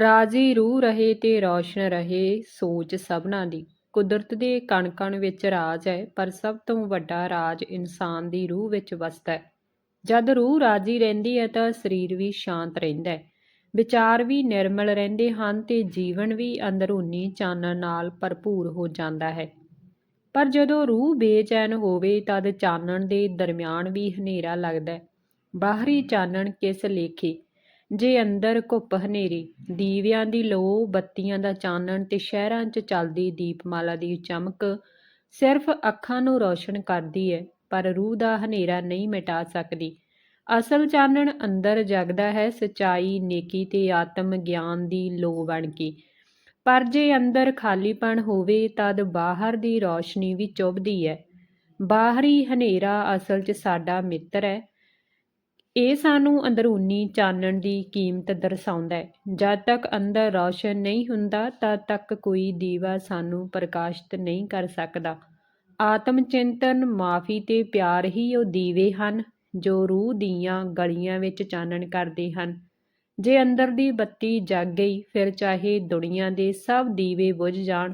ਰਾਜੀ ਰੂਹ ਰਹੇ ਤੇ ਰੌਸ਼ਨ ਰਹੇ ਸੋਚ ਸਭਨਾਂ ਦੀ। ਕੁਦਰਤ ਦੇ ਕਣ-ਕਣ ਵਿੱਚ ਰਾਜ ਹੈ, ਪਰ ਸਭ ਤੋਂ ਵੱਡਾ ਰਾਜ ਇਨਸਾਨ ਦੀ ਰੂਹ ਵਿੱਚ ਵਸਦਾ ਹੈ। ਜਦ ਰੂਹ ਰਾਜੀ ਰਹਿੰਦੀ ਹੈ ਤਾਂ ਸਰੀਰ ਵੀ ਸ਼ਾਂਤ ਰਹਿੰਦਾ ਹੈ। ਵਿਚਾਰ ਵੀ ਨਿਰਮਲ ਰਹਿੰਦੇ ਹਨ ਤੇ ਜੀਵਨ ਵੀ ਅੰਦਰੂਨੀ ਚਾਨਣ ਨਾਲ ਭਰਪੂਰ ਹੋ ਜਾਂਦਾ ਹੈ। ਪਰ ਜਦੋਂ ਰੂਹ ਬੇਚੈਨ ਹੋਵੇ, ਤਦ ਚਾਨਣ ਦੇ ਦਰਮਿਆਨ ਵੀ ਹਨੇਰਾ ਲੱਗਦਾ ਹੈ। ਬਾਹਰੀ ਚਾਨਣ ਕਿਸ ਲੇਖੇ ਜੇ ਅੰਦਰ ਘੁੱਪ ਹਨੇਰੀ, ਦੀਵਿਆਂ ਦੀ ਲੋ ਬੱਤੀਆਂ ਦਾ ਚਾਨਣ ਤੇ ਸ਼ਹਿਰਾਂ 'ਚ ਚੱਲਦੀ ਦੀਪਮਾਲਾ ਦੀ ਚਮਕ ਸਿਰਫ ਅੱਖਾਂ ਨੂੰ ਰੌਸ਼ਨ ਕਰਦੀ ਹੈ ਪਰ ਰੂਹ ਦਾ ਹਨੇਰਾ ਨਹੀਂ ਮਿਟਾ ਸਕਦੀ। ਅਸਲ ਚਾਨਣ ਅੰਦਰ ਜਗਦਾ ਹੈ ਸਚਾਈ, ਨੇਕੀ ਤੇ ਆਤਮ ਗਿਆਨ ਦੀ ਲੋ ਬਣ ਕੇ। ਪਰ ਜੇ ਅੰਦਰ ਖਾਲੀਪਣ ਹੋਵੇ, ਤਦ ਬਾਹਰ ਦੀ ਰੌਸ਼ਨੀ ਵੀ ਚੁੱਭਦੀ ਹੈ ਬਾਹਰੀ ਹਨੇਰਾ ਅਸਲ 'ਚ ਸਾਡਾ ਮਿੱਤਰ ਹੈ ਇਹ ਸਾਨੂੰ ਅੰਦਰੂਨੀ ਚਾਨਣ ਦੀ ਕੀਮਤ ਦਰਸਾਉਂਦਾ ਹੈ। ਜਦ ਤੱਕ ਅੰਦਰ ਰੌਸ਼ਨ ਨਹੀਂ ਹੁੰਦਾ, ਤਦ ਤੱਕ ਕੋਈ ਦੀਵਾ ਸਾਨੂੰ ਪ੍ਰਕਾਸ਼ਿਤ ਨਹੀਂ ਕਰ ਸਕਦਾ। ਆਤਮ ਚਿੰਤਨ ਮਾਫੀ ਤੇ ਪਿਆਰ ਹੀ ਉਹ ਦੀਵੇ ਹਨ, ਜੋ ਰੂਹ ਦੀਆਂ ਗਲੀਆਂ ਵਿੱਚ ਚਾਨਣ ਕਰਦੇ ਹਨ। ਜੇ ਅੰਦਰ ਦੀ ਬੱਤੀ ਜਗ ਗਈ, ਫਿਰ ਚਾਹੇ ਦੁਨੀਆ ਦੇ ਸਭ ਦੀਵੇ ਬੁਝ ਜਾਣ,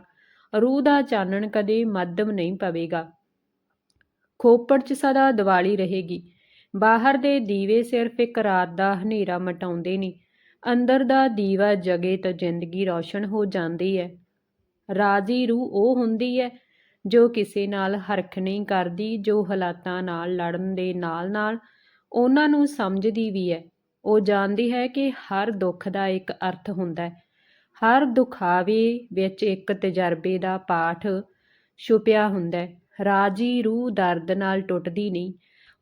ਰੂਹ ਦਾ ਚਾਨਣ ਕਦੇ ਮੱਧਮ ਨਹੀਂ ਪਵੇਗਾ। ਖੋਪੜ 'ਚ ਸਦਾ ਦੀਵਾਲੀ ਰਹੇਗੀ। ਬਾਹਰ ਦੇ ਦੀਵੇ ਸਿਰਫ ਇੱਕ ਰਾਤ ਦਾ ਹਨੇਰਾ ਮਟਾਉਂਦੇ ਨਹੀਂ ਅੰਦਰ ਦਾ ਦੀਵਾ ਜਗੇ ਤਾਂ ਜ਼ਿੰਦਗੀ ਰੌਸ਼ਨ ਹੋ ਜਾਂਦੀ ਹੈ। ਰਾਜੀ ਰੂਹ ਉਹ ਹੁੰਦੀ ਹੈ ਜੋ ਕਿਸੇ ਨਾਲ ਹਰਖ ਨਹੀਂ ਕਰਦੀ, ਜੋ ਹਾਲਾਤਾਂ ਨਾਲ ਲੜਨ ਦੇ ਨਾਲ-ਨਾਲ ਉਹਨਾਂ ਨੂੰ ਸਮਝਦੀ ਵੀ ਹੈ। ਉਹ ਜਾਣਦੀ ਹੈ ਕਿ ਹਰ ਦੁੱਖ ਦਾ ਇੱਕ ਅਰਥ ਹੁੰਦਾ ਹੈ। ਹਰ ਦੁਖਾਵੇ ਵਿੱਚ ਇੱਕ ਤਜਰਬੇ ਦਾ ਪਾਠ ਛੁਪਿਆ ਹੁੰਦਾ ਹੈ। ਰਾਜੀ ਰੂਹ ਦਰਦ ਨਾਲ ਟੁੱਟਦੀ ਨਹੀਂ।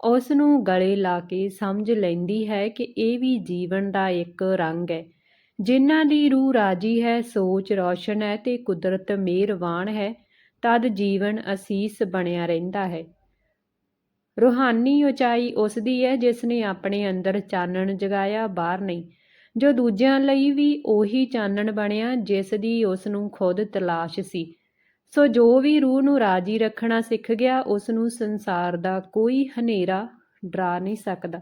ਉਸ ਨੂੰ ਗਲੇ ਲਾ ਕੇ ਸਮਝ ਲੈਂਦੀ ਹੈ ਕਿ ਇਹ ਵੀ ਜੀਵਨ ਦਾ ਇੱਕ ਰੰਗ ਹੈ। ਜਿਨ੍ਹਾਂ ਦੀ ਰੂਹ ਰਾਜੀ ਹੈ, ਸੋਚ ਰੌਸ਼ਨ ਹੈ ਤੇ ਕੁਦਰਤ ਮਿਹਰਬਾਨ ਹੈ, ਤਦ ਜੀਵਨ ਅਸੀਸ ਬਣਿਆ ਰਹਿੰਦਾ ਹੈ। ਰੂਹਾਨੀ ਉਚਾਈ ਉਸ ਦੀ ਹੈ ਜਿਸ ਨੇ ਆਪਣੇ ਅੰਦਰ ਚਾਨਣ ਜਗਾਇਆ, ਬਾਹਰ ਨਹੀਂ। ਜੋ ਦੂਜਿਆਂ ਲਈ ਵੀ ਉਹੀ ਚਾਨਣ ਬਣਿਆ, ਜਿਸ ਦੀ ਉਸ ਨੂੰ ਖੁਦ ਤਲਾਸ਼ ਸੀ। ਸੋ ਜੋ ਵੀ ਰੂਹ ਨੂੰ ਰਾਜੀ ਰੱਖਣਾ ਸਿੱਖ ਗਿਆ, ਉਸ ਨੂੰ ਸੰਸਾਰ ਦਾ ਕੋਈ ਹਨੇਰਾ ਡਰਾ ਨਹੀਂ ਸਕਦਾ।